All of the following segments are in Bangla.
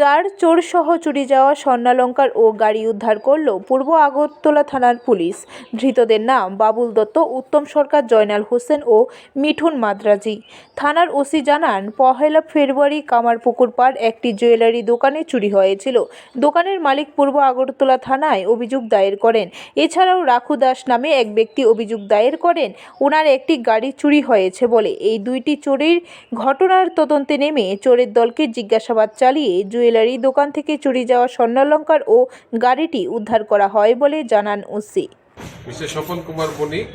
চার চোরসহ চুরি যাওয়া স্বর্ণালঙ্কার ও গাড়ি উদ্ধার করল পূর্ব আগরতলা থানার পুলিশ। ধৃতদের নাম বাবুল দত্ত, উত্তম সরকার, জয়নাল হোসেন ও মিঠুন মাদ্রাজি। থানার ওসি জানান, পহেলা ফেব্রুয়ারি কামারপুকুর পাড় একটি জুয়েলারি দোকানে চুরি হয়েছিল। দোকানের মালিক পূর্ব আগরতলা থানায় অভিযোগ দায়ের করেন। এছাড়াও রাখু দাস নামে এক ব্যক্তি অভিযোগ দায়ের করেন, ওনার একটি গাড়ি চুরি হয়েছে বলে। এই দুইটি চোরের ঘটনার তদন্তে নেমে চোরের দলকে জিজ্ঞাসাবাদ চালিয়ে জুয়েলারি দোকান থেকে চুরি যাওয়া স্বর্ণালঙ্কার ও গাড়িটি উদ্ধার করা হয় বলে জানান ওসি। মিস্টার স্বপন কুমার বণিক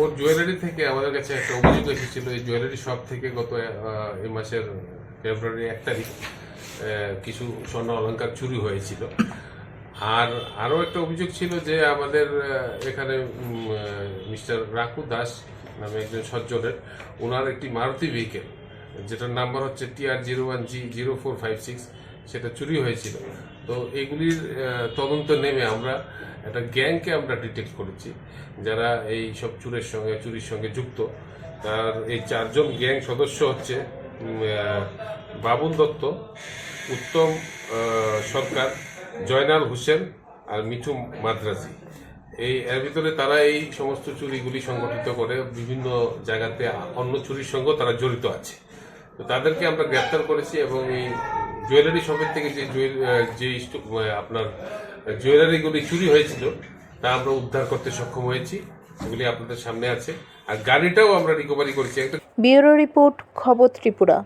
ওর জুয়েলারি থেকে আমাদের কাছে একটা অভিযোগ এসেছিল। এই জুয়েলারি শপ থেকে গত এই মাসের ফেব্রুয়ারি এক তারিখ কিছু স্বর্ণ অলঙ্কার চুরি হয়েছিল। আর আরও একটা অভিযোগ ছিল যে আমাদের এখানে মিস্টার রাকু দাস নামে একজন সজ্জনের, ওনার একটি মারুতি ভেহিকেল যেটার নাম্বার হচ্ছে TR zero one G zero four five six সেটা চুরি হয়েছিল। তো এগুলির তদন্ত নেমে আমরা একটা গ্যাংকে আমরা ডিটেক্ট করেছি, যারা এই সব চুরের সঙ্গে, চুরির সঙ্গে যুক্ত। তার এই চারজন গ্যাং সদস্য হচ্ছে বাবুল দত্ত, উত্তম সরকার, জয়নাল হোসেন আর মিঠু মাদ্রাজি। এই, এর ভিতরে তারা এই সমস্ত চুরিগুলি সংগঠিত করে বিভিন্ন জায়গাতে অন্য চুরির সঙ্গেও তারা জড়িত আছে। তো তাদেরকে আমরা গ্রেপ্তার করেছি এবং এই জুয়েলারি শপের থেকে যে যে আপনার জুয়েলারিগুলি চুরি হয়েছিল, তা আমরা উদ্ধার করতে সক্ষম হয়েছি। সেগুলি আপনাদের সামনে আছে। আর গাড়িটাও আমরা রিকভারি করেছি। একটা ব্যুরো রিপোর্ট, খবর ত্রিপুরা।